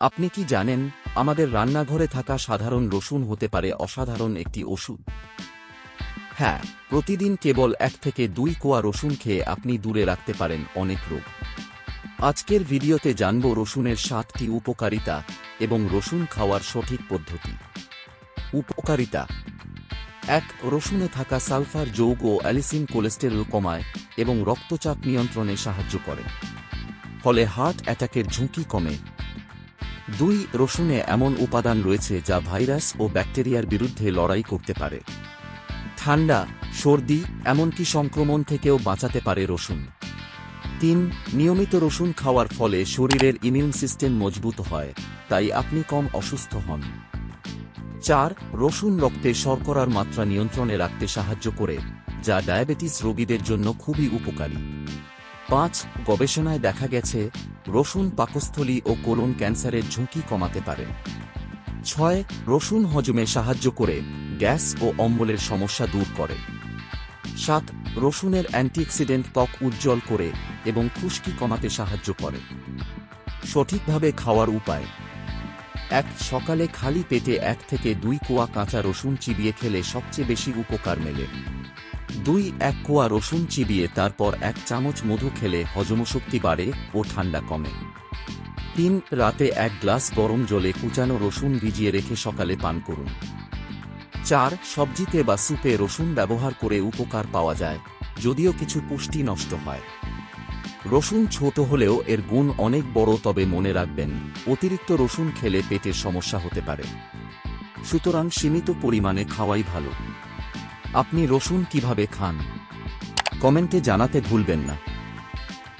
আপনি কি জানেন, আমাদের রান্নাঘরে থাকা সাধারণ রসুন হতে পারে অসাধারণ একটি ওষুধ? হ্যাঁ প্রতিদিন কেবল এক থেকে দুই কোয়া রসুন খেয়ে আপনি দূরে রাখতে পারেন অনেক রোগ। আজকের ভিডিওতে জানব রসুনের সাতটি উপকারিতা এবং রসুন খাওয়ার সঠিক পদ্ধতি। উপকারিতা। এক, রসুনে থাকা সালফার যৌগ ও অ্যালিসিন কোলেস্টেরল কমায় এবং রক্তচাপ নিয়ন্ত্রণে সাহায্য করে। ফলে হার্ট অ্যাটাকের ঝুঁকি কমে। দুই রসুনে এমন উপাদান রয়েছে যা ভাইরাস ও ব্যাকটেরিয়ার বিরুদ্ধে লড়াই করতে পারে। ঠান্ডা, সর্দি, এমনকি সংক্রমণ থেকেও বাঁচাতে পারে রসুন। তিন, নিয়মিত রসুন খাওয়ার ফলে শরীরের ইমিউন সিস্টেম মজবুত হয়, তাই আপনি কম অসুস্থ হন। চার, রসুন রক্তে শর্করার মাত্রা নিয়ন্ত্রণে রাখতে সাহায্য করে, যা ডায়াবেটিস রোগীদের জন্য খুবই উপকারী। পাঁচ গবেষণায় দেখা গেছে, রসুন পাকস্থলী ও কোলন ক্যান্সারের ঝুঁকি কমাতে পারে। ছয়, রসুন হজমে সাহায্য করে গ্যাস ও অম্বলের সমস্যা দূর করে। সাত, রসুনের অ্যান্টিঅক্সিডেন্ট ত্বক উজ্জ্বল করে এবং খুশকি কমাতে সাহায্য করে। সঠিকভাবে খাওয়ার উপায়। এক, সকালে খালি পেটে এক থেকে দুই কোয়া কাঁচা রসুন চিবিয়ে খেলে সবচেয়ে বেশি উপকার মেলে। দুই এক কোয়া রসুন চিবিয়ে তারপর এক চামচ মধু খেলে হজমশক্তি বাড়ে ও ঠান্ডা কমে। তিন, রাতে এক গ্লাস গরম জলে কুচানো রসুন ভিজিয়ে রেখে সকালে পান করুন। চার, সবজিতে বা স্যুপে রসুন ব্যবহার করে উপকার পাওয়া যায়, যদিও কিছু পুষ্টি নষ্ট হয়। রসুন ছোট হলেও এর গুণ অনেক বড় তবে মনে রাখবেন, অতিরিক্ত রসুন খেলে পেটের সমস্যা হতে পারে। সুতরাং সীমিত পরিমাণে খাওয়াই ভালো। আপনি রসুন কীভাবে খান? কমেন্টে জানাতে ভুলবেন না।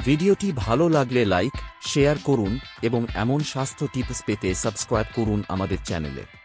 ভিডিওটি ভালো লাগলে লাইক, শেয়ার করুন এবং এমন স্বাস্থ্য টিপস পেতে সাবস্ক্রাইব করুন আমাদের চ্যানেলে।